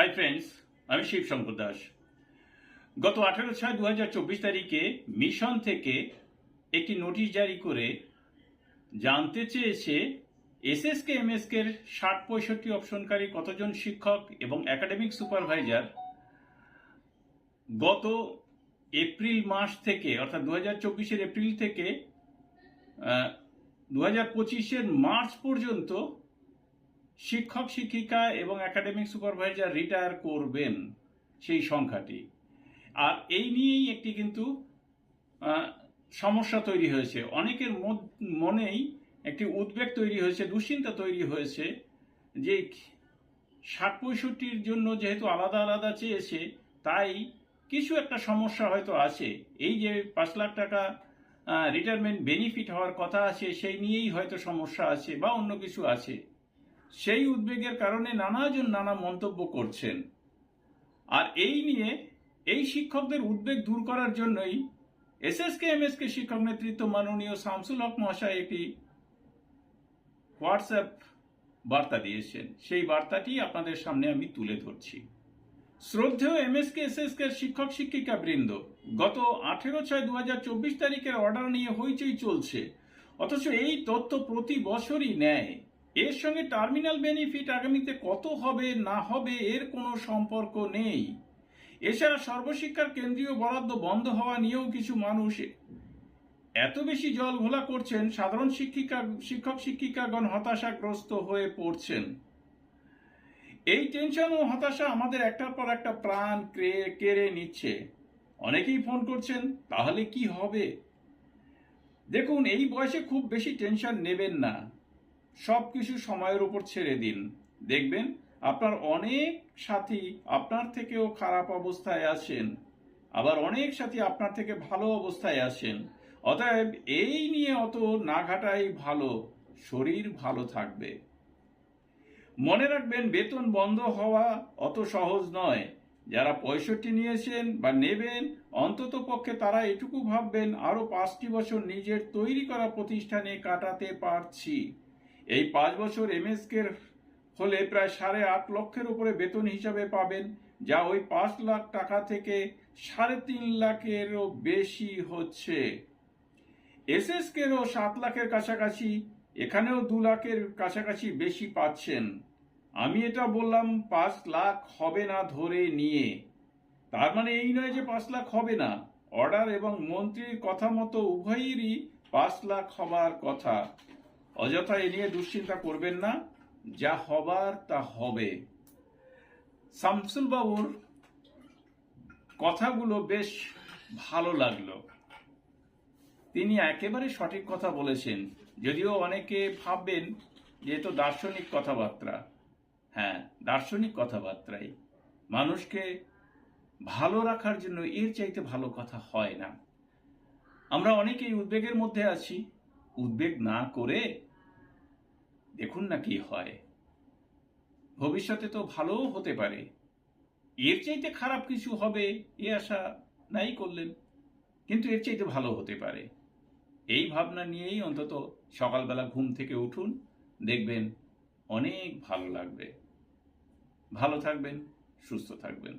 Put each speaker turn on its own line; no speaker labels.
Hi friends আমি শিব শঙ্কর দাস গত আঠেরো ছয় দু তারিখে মিশন থেকে একটি নোটিশ জারি করে জানতে চেয়েছে এসএসকে, এমএসকে এর ষাট পঁয়ষট্টি অপশনকারী কতজন শিক্ষক এবং একাডেমিক সুপারভাইজার গত এপ্রিল মাস থেকে, অর্থাৎ দু হাজার এপ্রিল থেকে দু হাজার পঁচিশের মার্চ পর্যন্ত শিক্ষক, শিক্ষিকা এবং একাডেমিক সুপারভাইজার রিটায়ার করবেন সেই সংখ্যাটি। আর এই নিয়েই একটি কিন্তু সমস্যা তৈরি হয়েছে। অনেকের মনেই একটি উদ্বেগ তৈরি হয়েছে, দুশ্চিন্তা তৈরি হয়েছে যে ষাট পঁয়ষট্টির জন্য যেহেতু আলাদা আলাদা চেয়েছে, তাই কিছু একটা সমস্যা হয়তো আছে। এই যে পাঁচ লাখ টাকা রিটায়ারমেন্ট বেনিফিট হওয়ার কথা আছে, সেই নিয়েই হয়তো সমস্যা আছে বা অন্য কিছু আছে। সেই উদ্বেগের কারণে নানাজন নানা মন্তব্য করছেন। আর এই নিয়ে এই শিক্ষকদের উদ্বেগ দূর করার জন্যই এসএসকে, এমএসকে শিক্ষক নেতৃত্ব মাননীয় শামসুল হক মহাশয় একটি হোয়াটসঅ্যাপ বার্তা দিয়েছেন। সেই বার্তাটি আপনাদের সামনে আমি তুলে ধরছি। শ্রদ্ধেয় এমএসকে, এসএসকে শিক্ষক শিক্ষিকা বৃন্দ, গত আঠেরো ছয় দু তারিখের অর্ডার নিয়ে হইচই চলছে, অথচ এই তথ্য প্রতি বছরই নেয়। এর সঙ্গে টার্মিনাল বেনিফিট আগামীতে কত হবে, না হবে, এর কোনো সম্পর্ক নেই। এছাড়া সর্বশিক্ষার কেন্দ্রীয় বরাদ্দ বন্ধ হওয়া নিয়েও কিছু মানুষ এত বেশি জল ঘোলা করছেন, সাধারণ শিক্ষিকা, শিক্ষক শিক্ষিকাগণ হতাশাগ্রস্ত হয়ে পড়ছেন। এই টেনশন ও হতাশা আমাদের একটার পর একটা প্রাণ কেড়ে নিচ্ছে। অনেকেই ফোন করছেন, তাহলে কি হবে? দেখুন, এই বয়সে খুব বেশি টেনশন নেবেন না। সব কিছু সময়ের উপর ছেড়ে দিন। দেখবেন, আপনার অনেক সাথী আপনার থেকেও খারাপ অবস্থায় আছেন। আবার অনেক সাথী আপনার থেকে ভালো অবস্থায় আছেন। অতএব এই নিয়ে অত না ঘাটাই ভালো, শরীর ভালো থাকবে। মনে রাখবেন, বেতন বন্ধ হওয়া অত সহজ নয়। যারা পঁয়ষট্টি নিয়েছেন বা নেবেন, অন্তত পক্ষে তারা এটুকু ভাববেন, আরও পাঁচটি বছর নিজের তৈরি করা প্রতিষ্ঠানে কাটাতে পারছি। এই পাঁচ বছর এমএসকের হলে প্রায় সাড়ে আট লক্ষের উপরে বেতন হিসাবে পাবেন, যা ওই পাঁচ লাখ টাকা থেকে সাড়ে তিন লাখেরও বেশি হচ্ছে। এসএসকেরও সাত লাখের কাছাকাছি, এখানেও দু লাখের কাছাকাছি বেশি পাচ্ছেন। আমি এটা বললাম, পাঁচ লাখ হবে না ধরে নিয়ে। তার মানে এই নয় যে পাঁচ লাখ হবে না। অর্ডার এবং মন্ত্রীর কথা মতো উভয়েরই পাঁচ লাখ হবার কথা। অযথা এ নিয়ে দুশ্চিন্তা করবেন না। যা হবার, তা হবে। শামসুল বাবুর কথাগুলো বেশ ভালো লাগল। তিনি একেবারে সঠিক কথা বলেছেন। যদিও অনেকে ভাববেন যে তো দার্শনিক কথাবার্তা। হ্যাঁ দার্শনিক কথাবার্তাই। মানুষকে ভালো রাখার জন্য এর চাইতে ভালো কথা হয় না। আমরা অনেকেই উদ্বেগের মধ্যে আছি। উদ্বেগ না করে দেখুন না কি হয়। ভবিষ্যতে তো ভালোও হতে পারে। এর চাইতে খারাপ কিছু হবে, এ আশা নাই করলেন। কিন্তু এর চাইতে ভালো হতে পারে। এই ভাবনা নিয়েই অন্তত সকালবেলা ঘুম থেকে উঠুন, দেখবেন অনেক ভালো লাগবে। ভালো থাকবেন, সুস্থ থাকবেন।